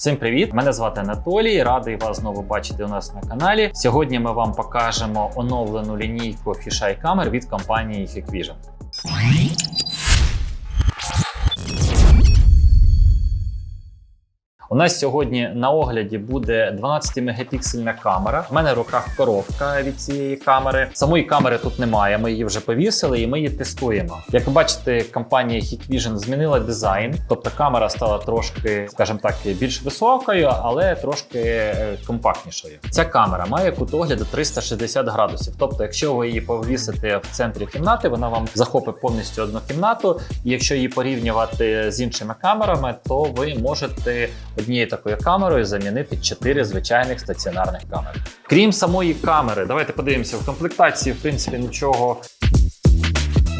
Всім привіт! Мене звати Анатолій. Радий вас знову бачити у нас на каналі. Сьогодні ми вам покажемо оновлену лінійку фішай камер від компанії Hikvision. У нас сьогодні на огляді буде 12-мегапіксельна камера. У мене в руках коробка від цієї камери. Самої камери тут немає. Ми її вже повісили і ми її тестуємо. Як ви бачите, компанія Hikvision змінила дизайн, тобто камера стала трошки, скажімо так, більш високою, але трошки е, компактнішою. Ця камера має кут огляду 360 градусів. Тобто, якщо ви її повісите в центрі кімнати, вона вам захопить повністю одну кімнату. І якщо її порівнювати з іншими камерами, то ви можете однією такою камерою замінити 4 звичайних стаціонарних камери. Крім самої камери, давайте подивимося в комплектації. В принципі, нічого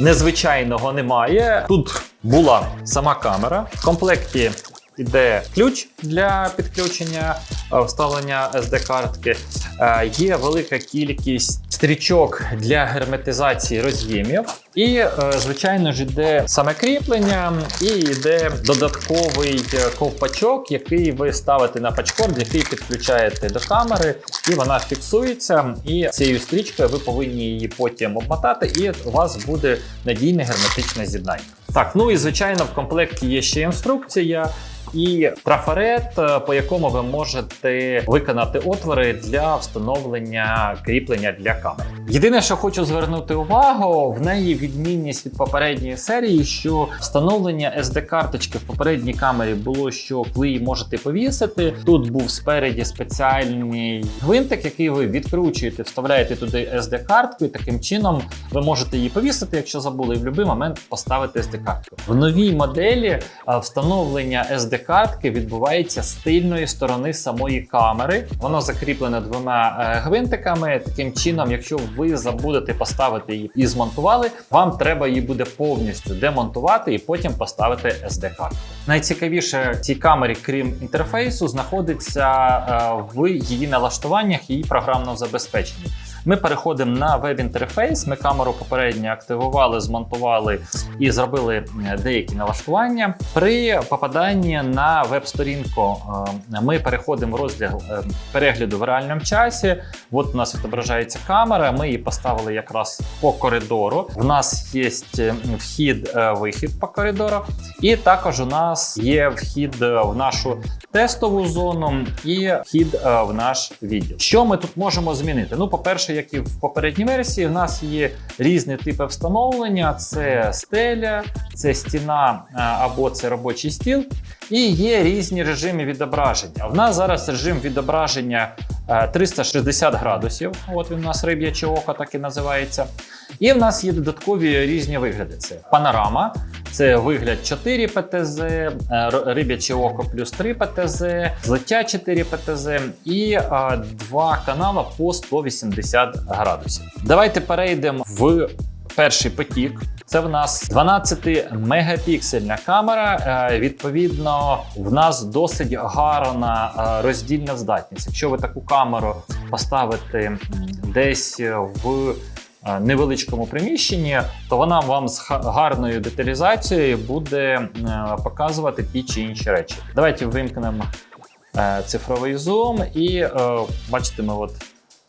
незвичайного немає. Тут була сама камера. В комплекті йде ключ для підключення е, вставлення SD-картки. Е, Є велика кількість стрічок для герметизації роз'ємів. І, е, звичайно ж, йде саме кріплення, і йде додатковий е, ковпачок, який ви ставите на пачкорд, який підключаєте до камери, і вона фіксується. І цією стрічкою ви повинні її потім обмотати, і у вас буде надійне герметичне з'єднання. Так, ну і звичайно, в комплекті є ще інструкція. І трафарет, е, по якому ви можете виконати отвори для встановлення кріплення для камери. Єдине, що хочу звернути увагу, в неї відмінність від попередньої серії, що встановлення SD-карточки в попередній камері було, що ви її можете повісити. Тут був спереді спеціальний гвинтик, який ви відкручуєте, вставляєте туди SD-картку, і таким чином ви можете її повісити, якщо забули, і в будь-який момент поставити SD-картку. В новій моделі встановлення SD-картки відбувається з тильної сторони самої камери. Воно закріплене двома е, гвинтиками. Таким чином, якщо ви забудете поставити її і змонтували, вам треба її буде повністю демонтувати і потім поставити SD-картку. Найцікавіше в цій камері, крім інтерфейсу, знаходиться е, в її налаштуваннях, її програмному забезпеченні. Ми переходимо на веб-інтерфейс. Ми камеру попередньо активували, змонтували і зробили е, деякі налаштування. При попаданні на веб-сторінку е, ми переходимо в розділ е, перегляду в реальному часі. От у нас відображається камера. Ми її поставили якраз по коридору. В нас є вхід-вихід по коридору, і також у нас є вхід в нашу тестову зону і вхід в наш відділ. Що ми тут можемо змінити? Ну, по-перше, як і в попередній версії, в нас є різні типи встановлення: це стеля, це стіна або це робочий стіл. І є різні режими відображення. В нас зараз режим відображення е, 360 градусів. От він у нас риб'яче око, так і називається. І в нас є додаткові різні вигляди: це панорама, це вигляд 4 ПТЗ, е, риб'яче око плюс 3 ПТЗ, злиття 4 ПТЗ і два канали по 180 градусів. Давайте перейдемо в перший потік. Це в нас 12 мегапіксельна камера. Е, Відповідно, в нас досить гарна е, роздільна здатність. Якщо ви таку камеру поставите десь в е, невеличкому приміщенні, то вона вам з гарною деталізацією буде е, показувати ті чи інші речі. Давайте вимкнемо е, цифровий зум, і е, бачите, ми от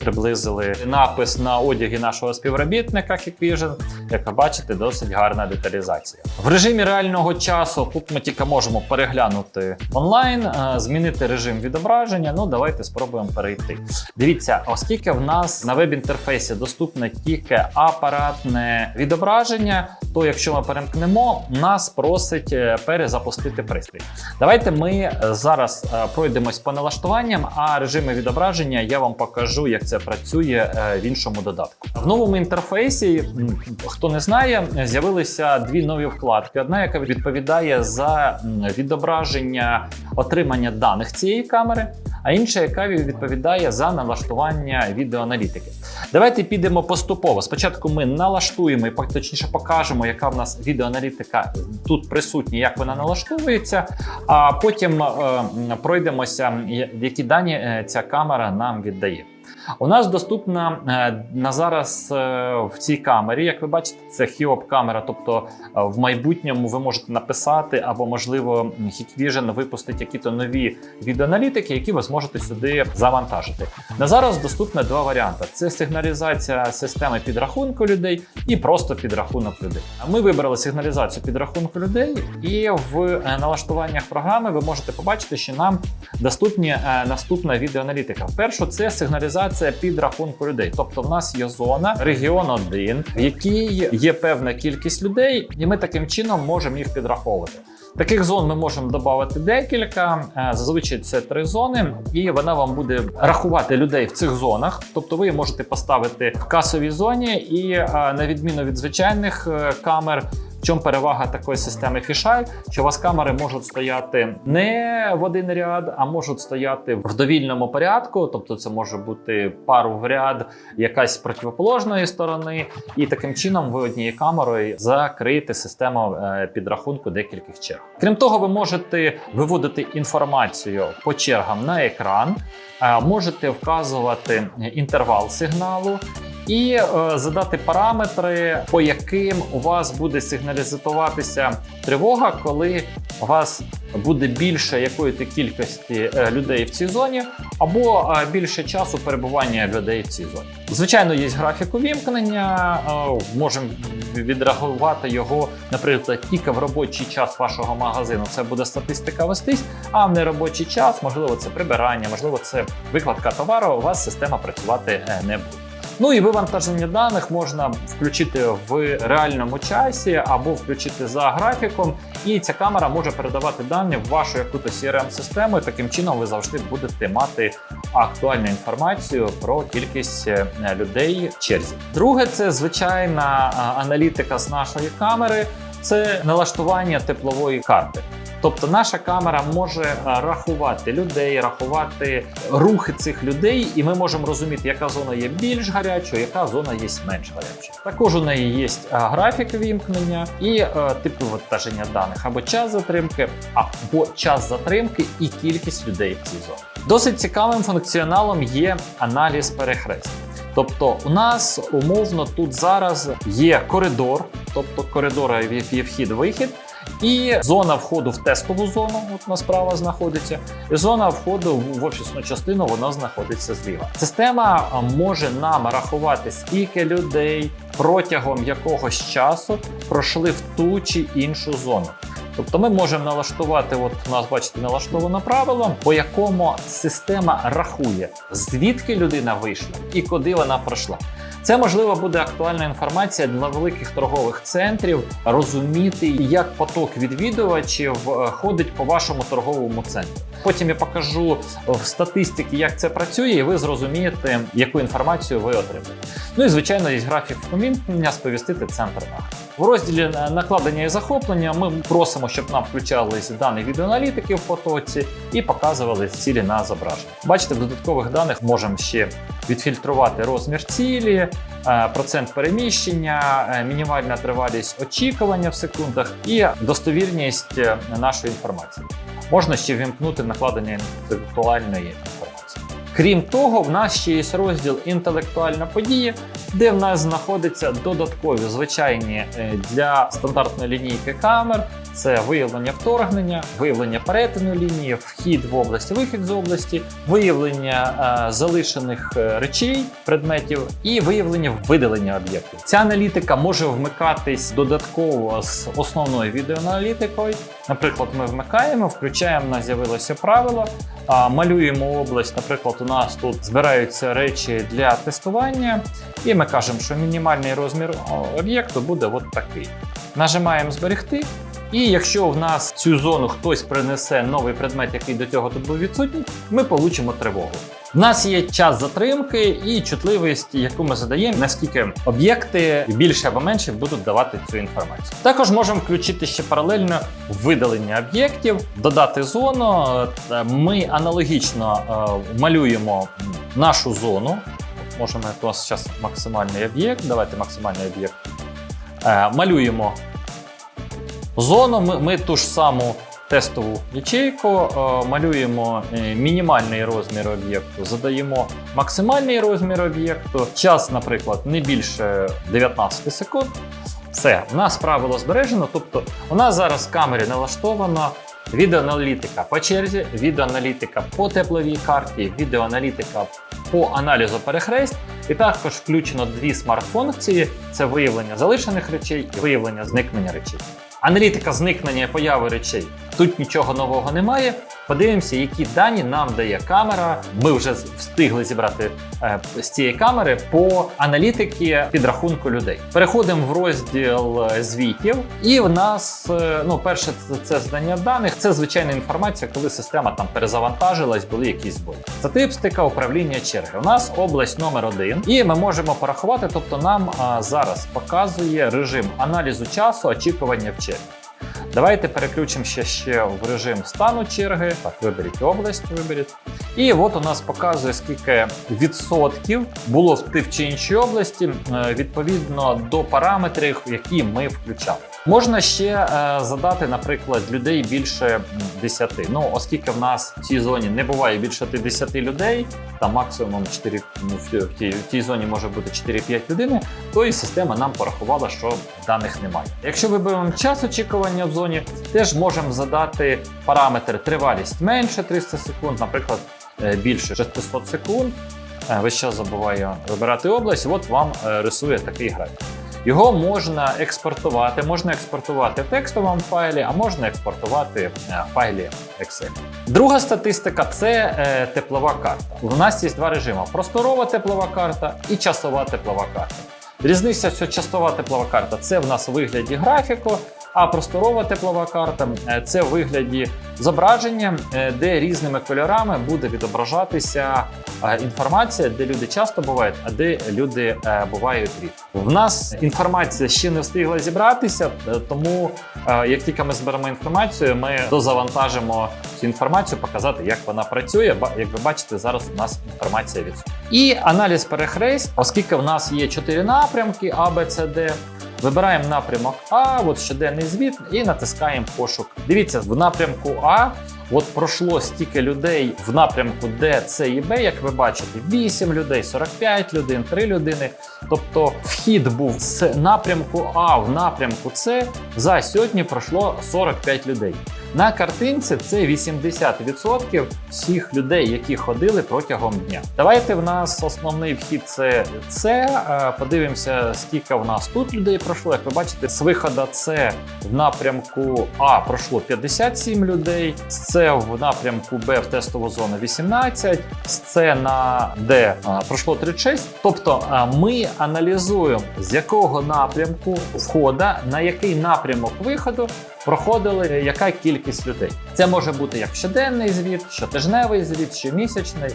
приблизили напис на одягі нашого співробітника Hikvision. Як ви бачите, досить гарна деталізація. В режимі реального часу тут ми тільки можемо переглянути онлайн, е, змінити режим відображення. Ну, давайте спробуємо перейти. Дивіться, оскільки в нас на веб-інтерфейсі доступне тільки апаратне відображення, то якщо ми перемкнемо, нас просить е, перезапустити пристрій. Давайте ми е, зараз пройдемось по налаштуванням, а режими відображення я вам покажу, як це працює е, в іншому додатку. В новому інтерфейсі, хто не знає, з'явилися дві нові вкладки. Одна, яка відповідає за відображення отримання даних цієї камери, а інша, яка відповідає за налаштування відеоаналітики. Давайте підемо поступово. Спочатку ми налаштуємо і точніше покажемо, яка в нас відеоаналітика тут присутня, як вона налаштовується. А потім е, пройдемося, які дані е, ця камера нам віддає. У нас доступна е, на зараз е, в цій камері, як ви бачите, це Hiob камера. Тобто е, в майбутньому ви можете написати, або можливо Hikvision випустить якісь нові відеоаналітики, які ви зможете сюди завантажити. На зараз доступно два варіанти: це сигналізація системи підрахунку людей і просто підрахунок людей. Ми вибрали сигналізацію підрахунку людей, і в налаштуваннях програми ви можете побачити, що нам доступні наступна відеоаналітика. Перше, це сигналізація підрахунку людей. Тобто, в нас є зона регіон 1, в якій є певна кількість людей, і ми таким чином можемо їх підраховувати. Таких зон ми можемо додати декілька. Е, Зазвичай це три зони, і вона вам буде рахувати людей в цих зонах. Тобто ви можете поставити в касовій зоні, і е, на відміну від звичайних е, камер. Чому перевага такої системи Fisheye? Що у вас камери можуть стояти не в один ряд, а можуть стояти в довільному порядку. Тобто, це може бути пару в ряд, якась з противоположної сторони, і таким чином ви однією камерою закриєте систему е, підрахунку декількох черг. Крім того, ви можете виводити інформацію по чергам на екран, е, можете вказувати інтервал сигналу. І е, задати параметри, по яким у вас буде сигналізуватися тривога, коли у вас буде більше якої-то кількості е, людей в цій зоні, або е, більше часу перебування людей в цій зоні. Звичайно, є графік увімкнення, можемо відреагувати його, наприклад, тільки в робочий час вашого магазину. Це буде статистика вестись, а в неробочий час, можливо, це прибирання, можливо, це викладка товару. У вас система працювати не буде. Ну і вивантаження даних можна включити в реальному часі або включити за графіком, і ця камера може передавати дані в вашу якусь crm систему Таким чином ви завжди будете мати актуальну інформацію про кількість е, людей в черзі. Друге, це звичайна аналітика з нашої камери. Це налаштування теплової карти. Тобто наша камера може е, рахувати людей, рахувати рухи цих людей, і ми можемо розуміти, яка зона є більш гарячою, яка зона є менш гарячою. Також у неї є е, графік вімкнення і е, типи вантаження даних або час затримки, або час затримки і кількість людей в цій зоні. Досить цікавим функціоналом є аналіз перехрест. Тобто, у нас умовно тут зараз є коридор, тобто коридора є вхід-вихід. І зона входу в тестову зону, от у справа знаходиться, і зона входу в офісну частину вона знаходиться зліва. Система може нам рахувати, скільки людей протягом якогось часу пройшли в ту чи іншу зону. Тобто ми можемо налаштувати, от у нас бачите, налаштовано правило, по якому система рахує, звідки людина вийшла і куди вона пройшла. Це можливо буде актуальна інформація для великих торгових центрів розуміти, як поток відвідувачів е, ходить по вашому торговому центру. Потім я покажу в статистиці, як це працює, і ви зрозумієте, яку інформацію ви отримаєте. Ну і звичайно, є графік впоміння сповістити центр нагляду. В розділі накладення і захоплення ми просимо, щоб нам включались дані відеоаналітики в потоці і показували цілі на зображення. Бачите, в додаткових даних можемо ще відфільтрувати розмір цілі, е, процент переміщення, е, мінімальна тривалість очікування в секундах і достовірність е, нашої інформації. Можна ще вімкнути накладення інтелектуальної. Крім того, в нас ще є розділ інтелектуальна подія, де в нас знаходяться додаткові звичайні для стандартної лінійки камер. Це виявлення вторгнення, виявлення перетину лінії, вхід в область, вихід з області, виявлення е, залишених речей, предметів і виявлення видалення об'єктів. Ця аналітика може вмикатись додатково з основною відеоаналітикою. Наприклад, ми вмикаємо, включаємо, у нас з'явилося правило, а, малюємо область. Наприклад, у нас тут збираються речі для тестування, і ми кажемо, що мінімальний розмір об'єкту буде от такий. Нажимаємо зберегти. І якщо в нас цю зону хтось принесе новий предмет, який до цього тут був відсутній, ми получимо тривогу. У нас є час затримки і чутливість, яку ми задаємо, наскільки об'єкти більше або менше будуть давати цю інформацію. Також можемо включити ще паралельно видалення об'єктів, додати зону. Ми аналогічно е, малюємо нашу зону. Можемо у нас зараз максимальний об'єкт. Давайте максимальний об'єкт. Е, малюємо зону. Ми, ми ту ж саму тестову ячейку, е, малюємо е, мінімальний розмір об'єкту, задаємо максимальний розмір об'єкту. Час, наприклад, не більше 19 секунд. Все, у нас правило збережено. Тобто, у нас зараз в камері налаштовано відеоаналітика по черзі, відеоаналітика по тепловій карті, відеоаналітика по аналізу перехрест. І також включено дві смарт-функції: це виявлення залишених речей і виявлення зникнення речей. Аналітика зникнення і появи речей. Тут нічого нового немає. Подивимося, які дані нам дає камера. Ми вже встигли зібрати е, з цієї камери по аналітики підрахунку людей. Переходимо в розділ е, звітів, і в нас е, ну, перше, це, це знання даних. Це звичайна інформація, коли система там перезавантажилась, були якісь збої. Статистика управління черги. У нас область номер один, і ми можемо порахувати. Тобто, нам зараз показує режим аналізу часу очікування в черзі. Давайте переключимо ще, ще в режим стану черги. Так, виберіть область, виберіть. І от у нас показує, скільки відсотків було в тій чи іншій області е, відповідно до параметрів, які ми включали. Можна ще е, задати, наприклад, людей більше 10. Ну, оскільки в нас в цій зоні не буває більше 10 людей, там максимум 4, ну, в, тій, в тій зоні може бути 4-5 людини, то і система нам порахувала, що даних немає. Якщо виберемо час очікування в зоні, теж можемо задати параметр тривалість менше 300 секунд, наприклад, е, більше 600 секунд. Е, Весь час забуваю вибирати область. От вам е, рисує такий графік. Його можна експортувати, можна експортувати в текстовому файлі, а можна експортувати е, в файлі Excel. Друга статистика це е, теплова карта. У нас є два режими: просторова теплова карта і часова теплова карта. Різниця, що часова теплова карта це в нас у вигляді графіку, а просторова теплова карта е, це в вигляді зображення, е, де різними кольорами буде відображатися е, інформація, де люди часто бувають, а де люди бувають рідко. В нас інформація ще не встигла зібратися, тому як тільки ми зберемо інформацію, ми дозавантажимо цю інформацію, показати, як вона працює. Як ви бачите, зараз у нас інформація відсутня. І аналіз перехрест, оскільки в нас є чотири напрямки А, Б, С, Д. Вибираємо напрямок А, от щоденний звіт, і натискаємо пошук. Дивіться, в напрямку А от пройшло стільки людей в напрямку Д, С і Б, як ви бачите, 8 людей, 45 людей, 3 людини. Тобто вхід був з напрямку А в напрямку С. За сьогодні пройшло 45 людей. На картинці це 80% всіх людей, які ходили протягом дня. Давайте в нас основний вхід це С. Е, Подивимося, скільки в нас тут людей пройшло. Як ви бачите, з виходу С в напрямку А пройшло 57 людей, з С в напрямку Б в тестову зону 18, з С на Д пройшло 36. Тобто ми аналізуємо, з якого напрямку входа на який напрямок виходу проходили яка кількість людей. Це може бути як щоденний звіт, щотижневий звіт, щомісячний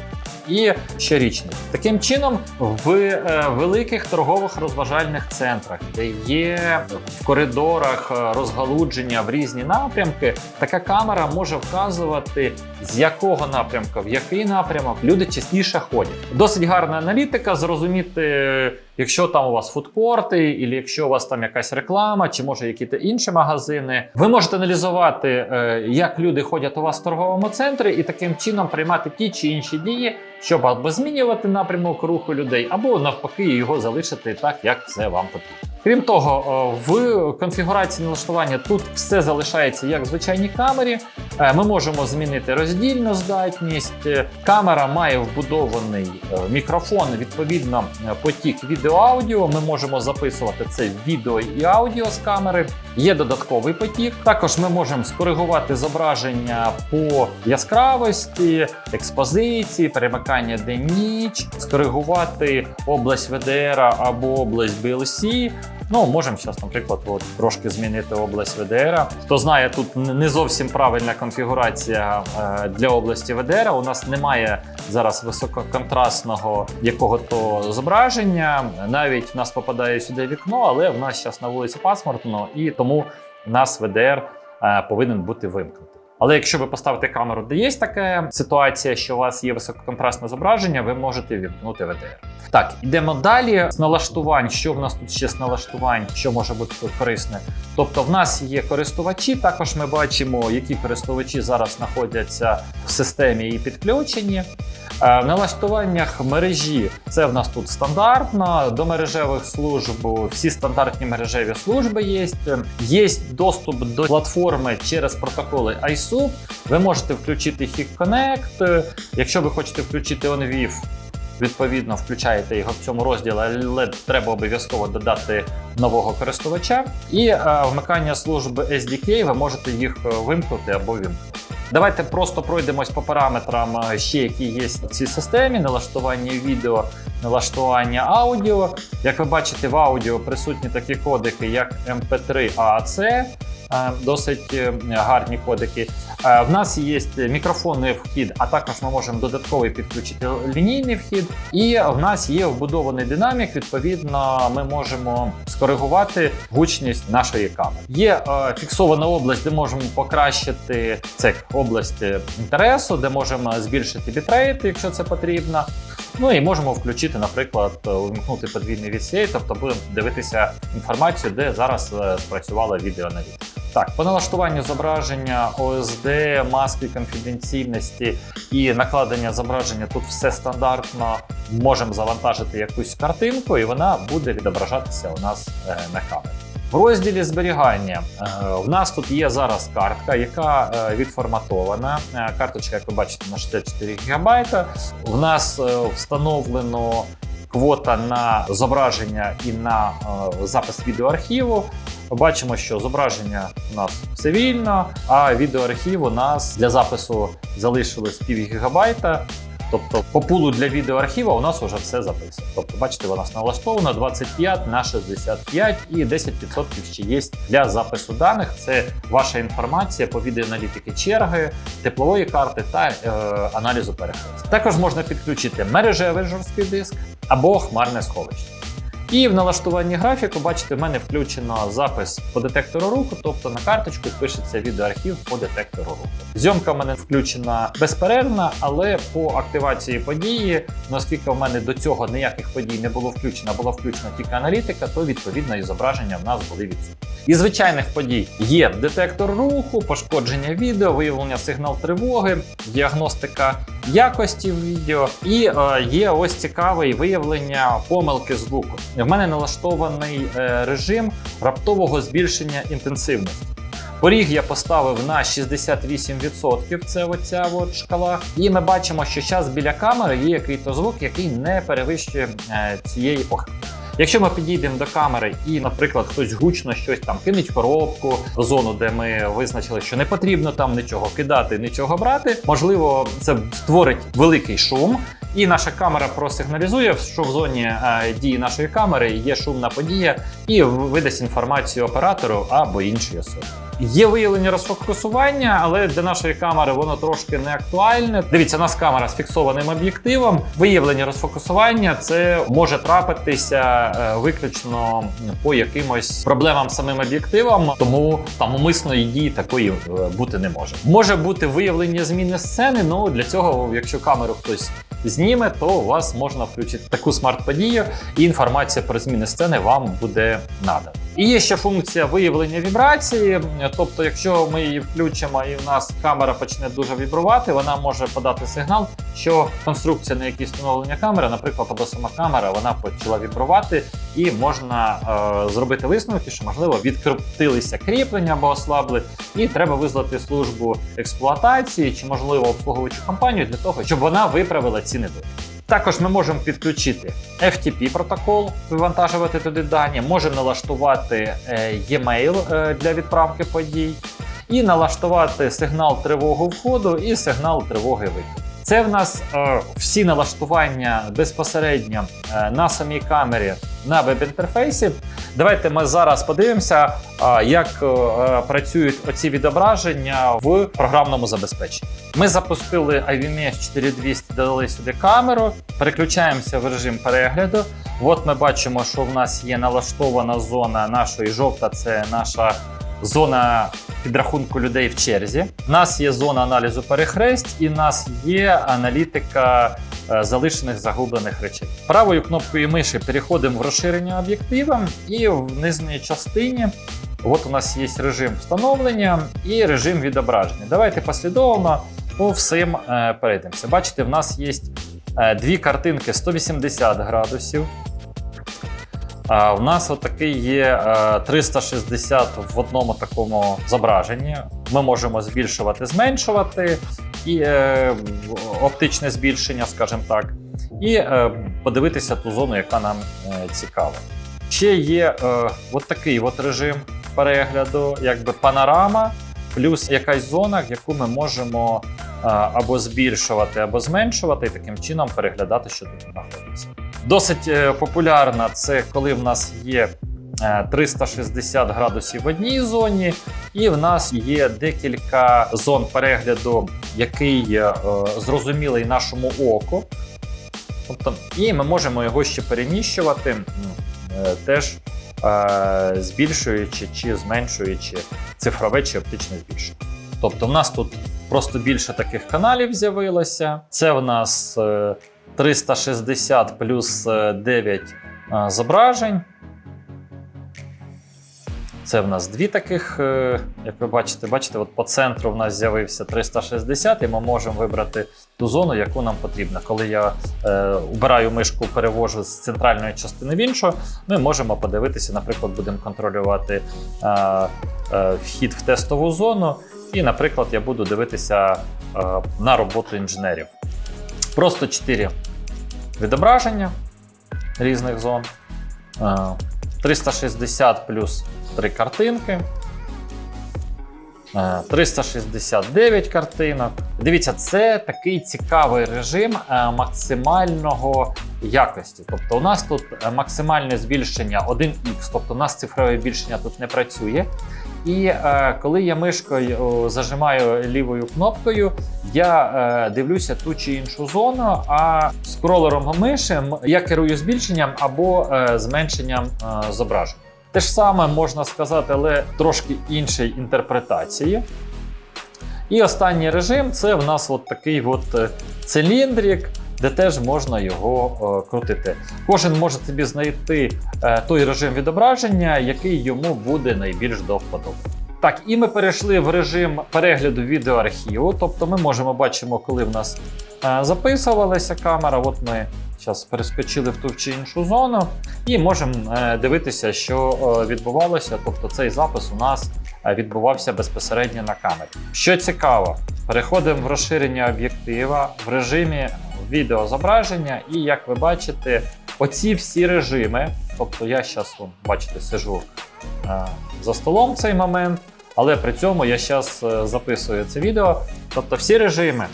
і щорічний. Таким чином, в е, великих торгових розважальних центрах, де є в коридорах е, розгалудження в різні напрямки, така камера може вказувати, з якого напрямку, в який напрямок люди частіше ходять. Досить гарна аналітика, зрозуміти. Якщо там у вас фудкорти, і якщо у вас там якась реклама, чи може якісь інші магазини, ви можете аналізувати, е, як люди ходять у вас в торговому центрі, і таким чином приймати ті чи інші дії, щоб або змінювати напрямок руху людей, або навпаки його залишити так, як це вам потрібно. Крім того, е, в конфігурації налаштування тут все залишається як в звичайній камері. Е, Ми можемо змінити роздільну здатність. Е, Камера має вбудований мікрофон, відповідно, потік відео-аудіо. Ми можемо записувати це відео і аудіо з камери. Є додатковий потік. Також ми можемо скоригувати зображення по яскравості, експозиції, перемикання день-ніч, скоригувати область VDR або область BLC. Ну, можемо зараз, наприклад, от, трошки змінити область VDR. Хто знає, тут не зовсім правильна конфігурація е, для області VDR. У нас немає зараз висококонтрастного якого-то зображення. Навіть в нас попадає сюди вікно, але в нас зараз на вулиці пасмурно, і тому нас VDR е, повинен бути вимкнутий. Але якщо ви поставите камеру, де є така ситуація, що у вас є висококонтрастне зображення, ви можете вімкнути VDR. Так, йдемо далі. З налаштувань, що в нас тут ще з налаштувань, що може бути корисне. Тобто, в нас є користувачі. Також ми бачимо, які користувачі зараз знаходяться в системі і підключені. Е, В налаштуваннях мережі це в нас тут стандартно. До мережевих служб всі стандартні мережеві служби є. Є доступ до платформи через протоколи ISUP. Ви можете включити HIC Connect. Якщо ви хочете включити OnVIF, відповідно включаєте його в цьому розділі, але треба обов'язково додати нового користувача. І е, вмикання служби SDK ви можете їх е, вимкнути або вимкнути. Давайте просто пройдемось по параметрам, е, ще які є в цій системі: налаштування відео, налаштування аудіо. Як ви бачите, в аудіо присутні такі кодики, як MP3 AAC, е, досить е, гарні кодики. Е, В нас є мікрофонний вхід, а також ми можемо додатковий підключити лінійний вхід. І в нас є вбудований динамік. Відповідно, ми можемо скоригувати гучність нашої камери. Є фіксована область, де можемо покращити це область інтересу, де можемо збільшити бітрейт, якщо це потрібно. Ну і можемо включити, наприклад, увімкнути подвійний VCA, тобто будемо дивитися інформацію, де зараз е, спрацювала відеоаналітика. Так, по налаштуванню зображення, ОСД, маски конфіденційності і накладення зображення тут все стандартно. Можемо завантажити якусь картинку, і вона буде відображатися у нас е, на камері. В розділі зберігання е, в нас тут є зараз картка, яка е, відформатована. Е, Карточка, як ви бачите, на 64 ГБ. В нас встановлено квота на зображення і на запис відеоархіву. Бачимо, що зображення у нас все вільно, а відеоархів у нас для запису залишилось пів гігабайта. Тобто по пулу для відеоархіва у нас вже все записано. Тобто, бачите, у нас налаштовано 25 на 65 і 10% ще є для запису даних. Це ваша інформація по відеоаналітики черги, теплової карти та е, аналізу перехрестя. Також можна підключити мережевий жорсткий диск або хмарне сховище. І в налаштуванні графіку, бачите, в мене включено запис по детектору руху, тобто на карточку пишеться відеоархів по детектору руху. Зйомка в мене включена безперервна, але по активації події, оскільки в мене до цього ніяких подій не було включено, була включена тільки аналітика, то відповідно і зображення в нас були відсутні. Із звичайних подій є детектор руху, пошкодження відео, виявлення сигнал тривоги, діагностика якості відео, і е, є ось цікаве виявлення помилки звуку. В мене налаштований е, режим раптового збільшення інтенсивності. Поріг я поставив на 68%, це оця от шкала. І ми бачимо, що зараз біля камери є якийсь звук, який не перевищує е, цієї похибки. Якщо ми підійдемо до камери і, наприклад, хтось гучно щось там кинуть коробку, в зону, де ми визначили, що не потрібно там нічого кидати, нічого брати, можливо, це створить великий шум. І наша камера просигналізує, що в зоні е, дії нашої камери є шумна подія, і видасть інформацію оператору або іншій особі. Є виявлення розфокусування, але для нашої камери воно трошки не актуальне. Дивіться, у нас камера з фіксованим об'єктивом. Виявлення розфокусування це може трапитися е, виключно по якимось проблемам з самим об'єктивом, тому там умисної дії такої е, бути не може. Може бути виявлення зміни сцени. Ну для цього, якщо камеру хтось зніме, то у вас можна включити таку смарт-подію, і інформація про зміни сцени вам буде надана. І є ще функція виявлення вібрації. Тобто, якщо ми її включимо і в нас камера почне дуже вібрувати, вона може подати сигнал, що конструкція, на якій встановлення камери, наприклад, або сама камера, вона почала вібрувати, і можна е, зробити висновки, що можливо відкрутилися кріплення або ослабли, і треба визвати службу експлуатації чи можливо обслуговуючу компанію для того, щоб вона виправила ці недоліки. Також ми можемо підключити FTP протокол, вивантажувати туди дані, можемо налаштувати е, e-mail е, для відправки подій, і налаштувати сигнал тривоги входу і сигнал тривоги виходу. Це в нас е, всі налаштування безпосередньо е, на самій камері на веб-інтерфейсі. Давайте ми зараз подивимося, е, як е, працюють оці відображення в програмному забезпеченні. Ми запустили IVMS 4200, додали сюди камеру, переключаємося в режим перегляду. От ми бачимо, що в нас є налаштована зона нашої жовта, це наша зона підрахунку людей в черзі. У нас є зона аналізу перехресть, і в нас є аналітика е, залишених загублених речей. Правою кнопкою миші переходимо в розширення об'єктива, і в нижній частині от у нас є режим встановлення і режим відображення. Давайте послідовно по всім е, перейдемося. Бачите, в нас є е, дві картинки 180 градусів. А у нас отакий є е, 360 в одному такому зображенні. Ми можемо збільшувати, зменшувати і е, оптичне збільшення, скажімо так, і е, подивитися ту зону, яка нам е, цікава. Ще є е, от такий режим перегляду, якби панорама, плюс якась зона, яку ми можемо е, або збільшувати, або зменшувати, і таким чином переглядати, що тут знаходиться. Досить е, популярна це коли в нас є е, 360 градусів в одній зоні, і в нас є декілька зон перегляду, який е, зрозумілий нашому оку. Тобто, і ми можемо його ще переміщувати, е, теж е, збільшуючи чи зменшуючи цифрове чи оптичне збільшення. Тобто, в нас тут просто більше таких каналів з'явилося. Це в нас е, 360 плюс е, 9 е, зображень. Це в нас дві таких, е, як ви бачите, бачите, от по центру в нас з'явився 360, і ми можемо вибрати ту зону, яку нам потрібно. Коли я е, убираю мишку, перевожу з центральної частини в іншу, ми можемо подивитися, наприклад, будемо контролювати е, е, вхід в тестову зону. І, наприклад, я буду дивитися е, на роботу інженерів. Просто 4 відображення різних зон. Е, 360 плюс 3 картинки. Е, 369 картинок. Дивіться, це такий цікавий режим е, максимального якості. Тобто, у нас тут е, максимальне збільшення 1х, тобто у нас цифрове збільшення тут не працює. І е, коли я мишкою зажимаю лівою кнопкою, я е, дивлюся ту чи іншу зону, а скролером миші я керую збільшенням або е, зменшенням е, зображень. Те ж саме можна сказати, але трошки іншої інтерпретації. І останній режим це в нас от такий от е, циліндрик, де теж можна його е, крутити. Кожен може собі знайти е, той режим відображення, який йому буде найбільш до вподоби. Так, і ми перейшли в режим перегляду відеоархіву. Тобто ми можемо бачимо, коли в нас е, записувалася камера. От ми зараз перескочили в ту чи іншу зону, і можемо дивитися, що відбувалося. Тобто цей запис у нас відбувався безпосередньо на камері. Що цікаво, переходимо в розширення об'єктива в режимі відеозображення, і як ви бачите, оці всі режими, тобто я зараз, бачите, сижу е, за столом в цей момент, але при цьому я зараз записую це відео. Тобто всі режими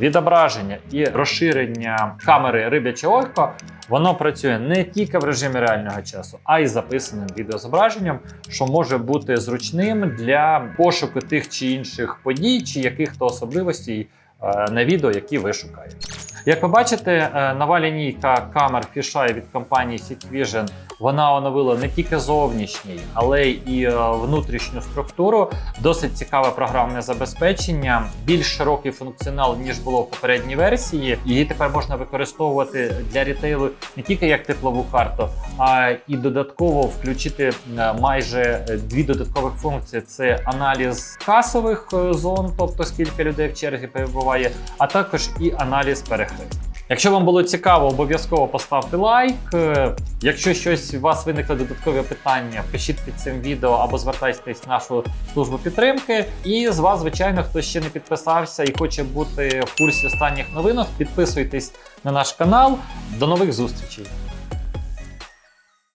відображення і розширення камери рибяче око, воно працює не тільки в режимі реального часу, а й записаним відеозображенням, що може бути зручним для пошуку тих чи інших подій, чи яких-то особливостей е, на відео, які ви шукаєте. Як ви бачите, е, нова лінійка камер Fisheye від компанії Hikvision, вона оновила не тільки зовнішній, але й е, внутрішню структуру. Досить цікаве програмне забезпечення, більш широкий функціонал ніж було в попередній версії. Її тепер можна використовувати для рітейлу не тільки як теплову карту, а і додатково включити е, майже е, дві додаткових функції: це аналіз касових зон, тобто скільки людей в черзі перебуває, а також і аналіз перехрестів. Якщо вам було цікаво, обов'язково поставте лайк. Е, Якщо щось у вас виникли додаткові питання, пишіть під цим відео або звертайтесь в нашу службу підтримки. І з вас, звичайно, хто ще не підписався і хоче бути в курсі останніх новинок, підписуйтесь на наш канал. До нових зустрічей!